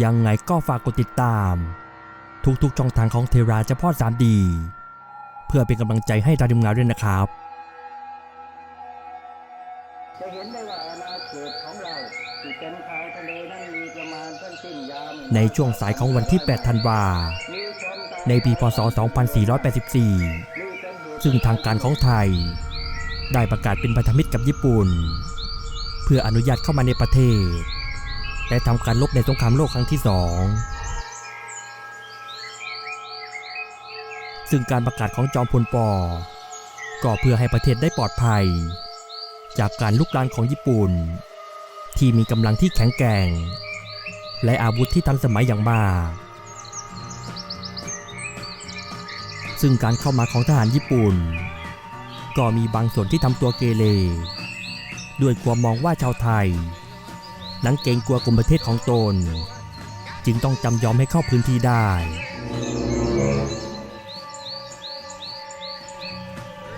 ยังไงก็ฝากกดติดตาม ทุกๆช่องทางของเทราเฉพาะ 3D เพื่อเป็นกำลังใจให้ทางทีมงานด้วยนะครับ จะเห็นได้ว่าอาณาเขตของเราที่เป็นชายทะเลนั้นมีประมาณทั้งสิ้นยาวในช่วงสายของวันที่ 8 ธันวา มีชนกันในปีพศ 2484นี่เป็นเหตุซึ่งทางการของไทย ได้ประกาศเป็นพันธมิตรกับญี่ปุ่น เพื่ออนุญาตเข้ามาในประเทศ และทำการลบในสงครามโลกครั้งที่สองซึ่งการประกาศของจอมพลปอก็เพื่อให้ประเทศได้ปลอดภัย จากการลุกลานของญี่ปุ่น ที่มีกำลังที่แข็งแกร่ง และอาวุธที่ทันสมัยอย่างมาก ซึ่งการเข้ามาของทหารญี่ปุ่น ก็มีบางส่วนที่ทำตัวเกเรด้วยความมองว่าชาวไทย นั้นเกรงกลัวกลุ่มประเทศของตน จึงต้องจำยอมให้เข้าพื้นที่ได้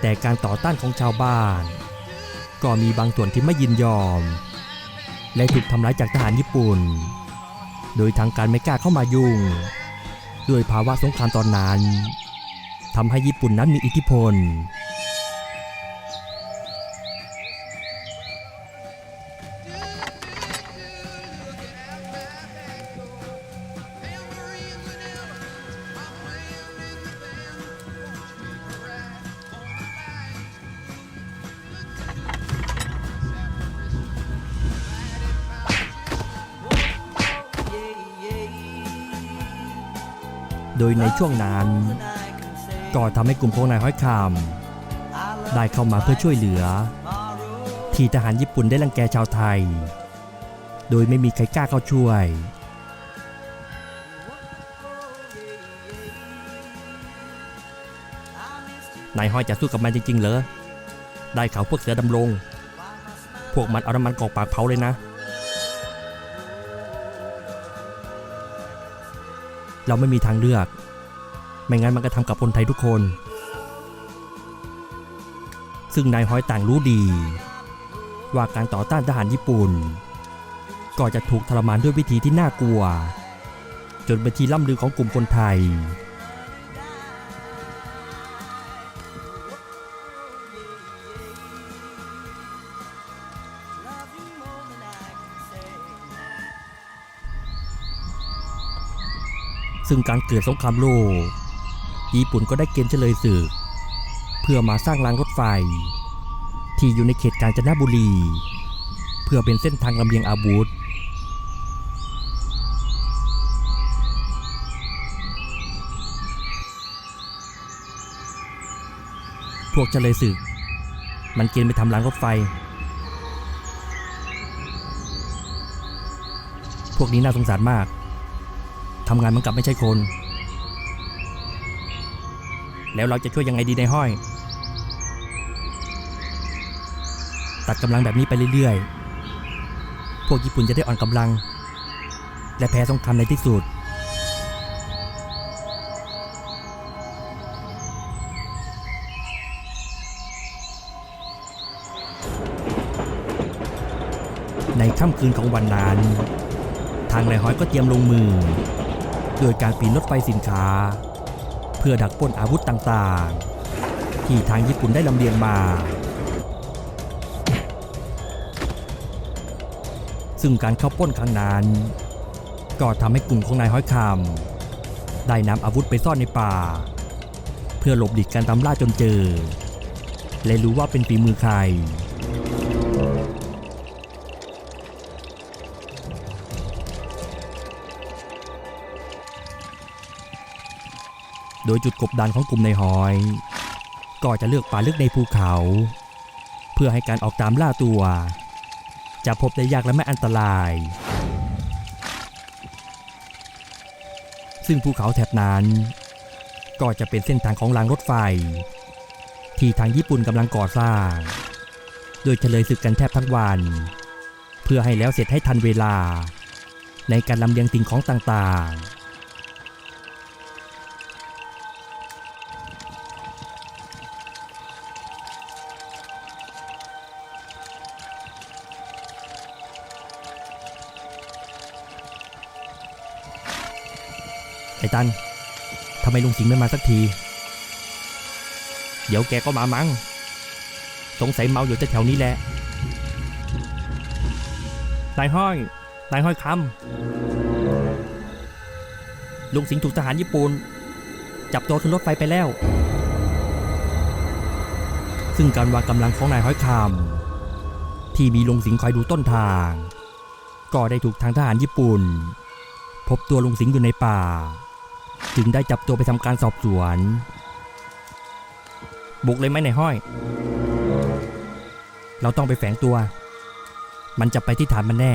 แต่การต่อต้านของชาวบ้าน ก็มีบางส่วนที่ไม่ยินยอม และถูกทำร้ายจากทหารญี่ปุ่น โดยทางการไม่กล้าเข้ามายุ่ง ด้วยภาวะสงครามตอนนั้นทำให้ญี่ปุ่นนั้นมีอิทธิพล ยในช่วงนั้น ก็ทำให้กลุ่มของนายห้อยคำได้เข้ามาเพื่อช่วยเหลือ ที่ทหารญี่ปุ่นได้รังแกชาวไทย โดยไม่มีใครกล้าเข้าช่วย นายห้อยจะสู้กับมันจริงๆเหรอ ได้เขาวพวกเสือดำรง พวกมันเอาน้ำมันกอกปากเผาเลยนะ เราไม่มีทางเลือก ไม่งั้นมันก็ทำกับคนไทยทุกคน ซึ่งนายห้อยต่างรู้ดี ว่าการต่อต้านทหารญี่ปุ่น ก็จะถูกทรมานด้วยวิธีที่น่ากลัว จนเป็นที่ล่ำลือของกลุ่มคนไทย ซึ่งการเกิดสงครามโลก ญี่ปุ่นก็ได้เกณฑ์เฉลยศึก เพื่อมาสร้างรางรถไฟ ที่อยู่ในเขตกาญจนบุรี เพื่อเป็นเส้นทางลำเลียงอาวุธพวกเฉลยศึก มันเกณฑ์ไปทำรางรถไฟ พวกนี้น่าสงสารมาก ทำงานมันกลับไม่ใช่คน แล้วเราจะช่วยยังไงดีในห้อย ตัดกำลังแบบนี้ไปเรื่อยๆ พวกญี่ปุ่นจะได้อ่อนกำลัง และแพ้สงครามในที่สุดในค่ำคืนของวันนั้น ทางนายฮ้อยก็เตรียมลงมือ โดยการปีนรถไฟสินค้า เพื่อดักปล้นอาวุธต่างๆ ที่ทางญี่ปุ่นได้ลำเลียงมา ซึ่งการเข้าปล้นครั้งนั้น ก็ทำให้กลุ่มของนายห้อยคำได้นำอาวุธไปซ่อนในป่า เพื่อหลบหลีกการตามล่าจนเจอ และรู้ว่าเป็นฝีมือใคร โดยจุดกบดานของกลุ่มในหอย ก็จะเลือกป่าลึกในภูเขา เพื่อให้การออกตามล่าตัว จะพบได้ยากและไม่อันตราย ซึ่งภูเขาแถบนั้น ก็จะเป็นเส้นทางของรางรถไฟ ที่ทางญี่ปุ่นกำลังก่อสร้าง โดยเฉลยศึกกันแทบทั้งวัน เพื่อให้แล้วเสร็จให้ทันเวลา ในการลำเลียงสิ่งของต่างๆ อ้ตันทำไมลุงสิงห์ไม่มาสักที เดี๋ยวแกก็มามั้ง สงสัยเมาอยู่แถวๆนี้แหละ นายห้อย นายห้อยคำลุงสิงห์ถูกทหารญี่ปุ่น จับตัวขึ้นรถไฟไปแล้ว ซึ่งการวางกำลังของนายห้อยคำที่มีลุงสิงห์คอยดูต้นทาง ก็ได้ถูกทางทหารญี่ปุ่น พบตัวลุงสิงห์อยู่ในป่า จึงได้จับตัวไปทำการสอบสวน บุกเลยไหมนายห้อย เราต้องไปแฝงตัว มันจะไปที่ฐานมันแน่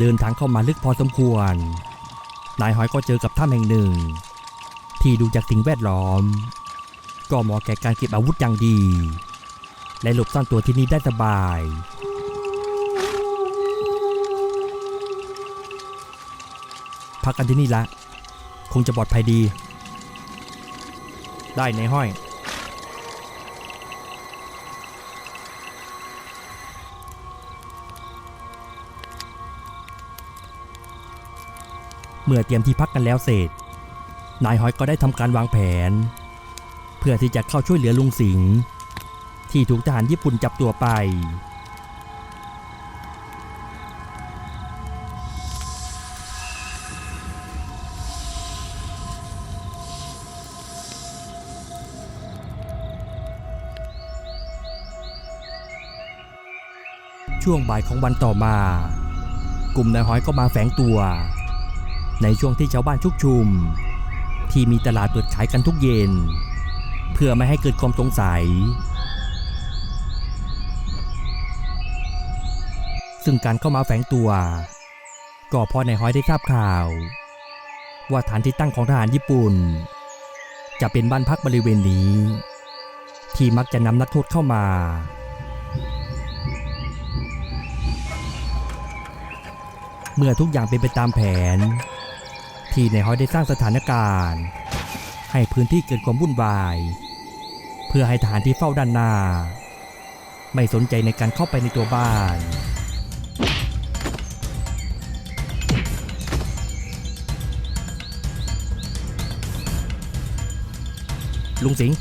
เดินทางเข้ามาลึกพอสมควร นายหอยก็เจอกับถ้ำแห่งหนึ่ง ที่ดูจากสิ่งแวดล้อม ก็เหมาะแก่การเก็บอาวุธอย่างดี และหลบซ่อนตัวที่นี่ได้สบาย พักกันที่นี่ละ คงจะปลอดภัยดี ได้ในห้อย เมื่อเตรียมที่พักกันแล้วเสร็จ นายหอยก็ได้ทำการวางแผน พื่อที่จะเข้าช่วยเหลือลุงสิงห์ที่ถูกทหารญี่ปุ่นจับตัวไป ช่วงบ่ายของวันต่อมา กลุ่มนายหอยก็มาแฝงตัว ในช่วงที่ชาวบ้านชุกชุม ที่มีตลาดเปิดขายกันทุกเย็น เพื่อไม่ให้เกิดความสงสัย ซึ่งการเข้ามาแฝงตัว ก็พราะนายห้อยได้ทราบข่าว ว่าฐานที่ตั้งของทหารญี่ปุ่น จะเป็นบ้านพักบริเวณนี้ ที่มักจะนำนักโทษเข้ามาเมื่อทุกอย่างเป็นไปตามแผน ที่ในฮอยได้สร้างสถานการณ์ ให้พื้นที่เกิดความวุ่นวาย เพื่อให้ทหารที่เฝ้าด้านหน้า ไม่สนใจในการเข้าไปในตัวบ้าน ลุงสิงห์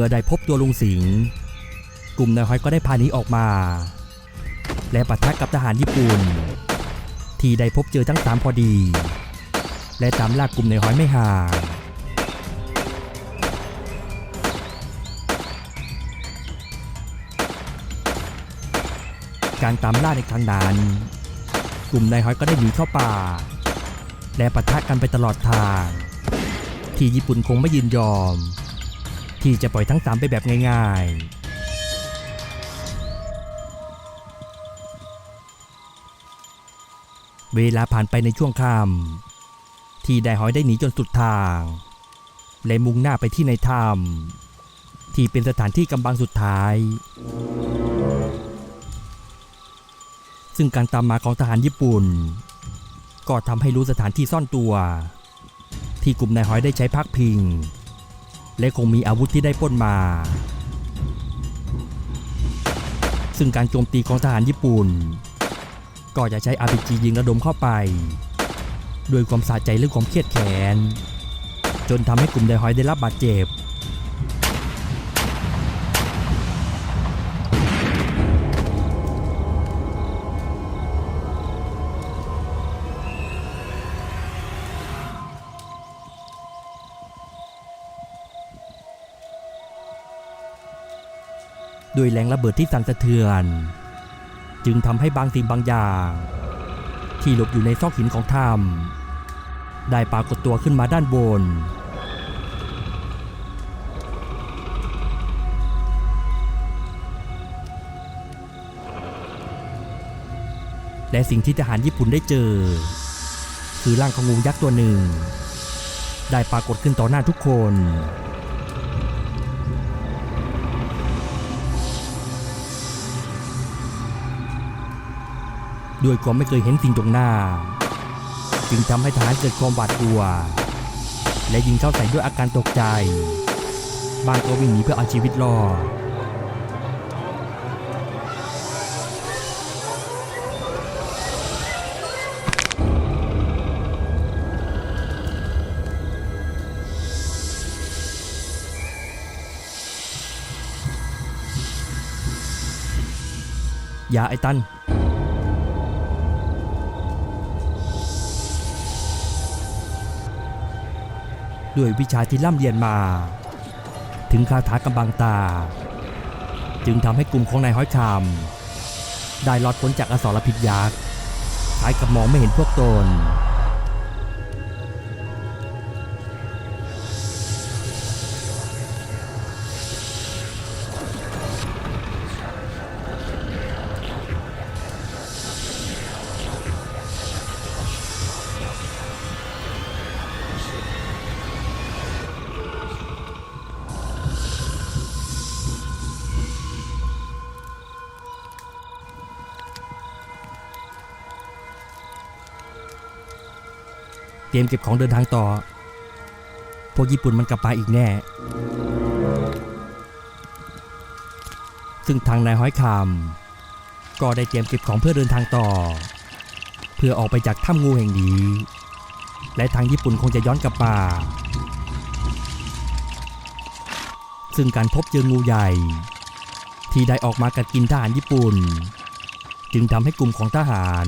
มื่อได้พบตัวลุงสิงห์กลุ่มนายฮอยก็ได้พาหนีออกมา และปะทะกับทหารญี่ปุ่น ที่ได้พบเจอทั้งสามพอดี และตามลากกลุ่มนายฮอยไม่ห่างการตามล่าในครั้งนั้น กลุ่มนายฮอยก็ได้หนีเข้าป่า และปะทะกันไปตลอดทาง ที่ญี่ปุ่นคงไม่ยินยอม ที่จะปล่อยทั้งสามไปแบบง่ายๆเวลาผ่านไปในช่วงค่ำที่ได้หอยได้หนีจนสุดทางและมุ่งหน้าไปที่ในถ้ำที่เป็นสถานที่กำบังสุดท้าย ซึ่งการตามมาของทหารญี่ปุ่น ก็ทำให้รู้สถานที่ซ่อนตัว ที่กลุ่มนายหอยได้ใช้พักพิง และคงมีอาวุธที่ได้ป้นมา ซึ่งการโจมตีของทหารญี่ปุ่น ก็จะใช้ RPG ยิงระดมเข้าไป ด้วยความสะใจหรือความเครียดแค้น จนทำให้กลุ่มไดฮอยได้รับบาดเจ็บ ด้วยแรงระเบิดที่สั่นสะเทือน จึงทำให้บางสิ่งบางอย่าง ที่หลบอยู่ในซอกหินของถ้ำได้ปรากฏตัวขึ้นมาด้านบน และสิ่งที่ทหารญี่ปุ่นได้เจอ คือร่างของงูยักษ์ตัวหนึ่ง ได้ปรากฏขึ้นต่อหน้าทุกคน ด้วยความไม่เคยเห็นสิ่งตรงหน้า จึงทำให้ทหารเกิดความหวาดกลัว และยิงเข้าใส่ด้วยอาการตกใจ บางก็วิ่งหนีเพื่อเอาชีวิตรอดอย่าไอ้ตัน ด้วยวิชาที่ร่ำเรียนมา ถึงคาถากำบังตา จึงทำให้กลุ่มของนายห้อยคำได้ลอดพ้นจากอสรพิษยักษ์คล้ายกับมองไม่เห็นพวกตน เตรียมเก็บของเดินทางต่อ พวกญี่ปุ่นมันกลับมาอีกแน่ ซึ่งทางนายห้อยคำก็ได้เตรียมเก็บของเพื่อเดินทางต่อ เพื่อออกไปจากถ้ำงูแห่งนี้ และทางญี่ปุ่นคงจะย้อนกลับมาซึ่งการพบเจองูใหญ่ ที่ได้ออกมากัดกินทหารญี่ปุ่น จึงทำให้กลุ่มของทหาร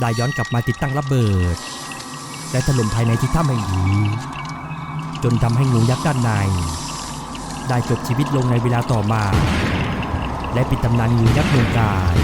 ได้ย้อนกลับมาติดตั้งระเบิด และถล่มภายในที่ถ้ำแห่งนี้ จนทำให้งูยักษ์ด้านใน ได้จบชีวิตลงในเวลาต่อมา และปิดตำนานงูยักษ์เมืองกาย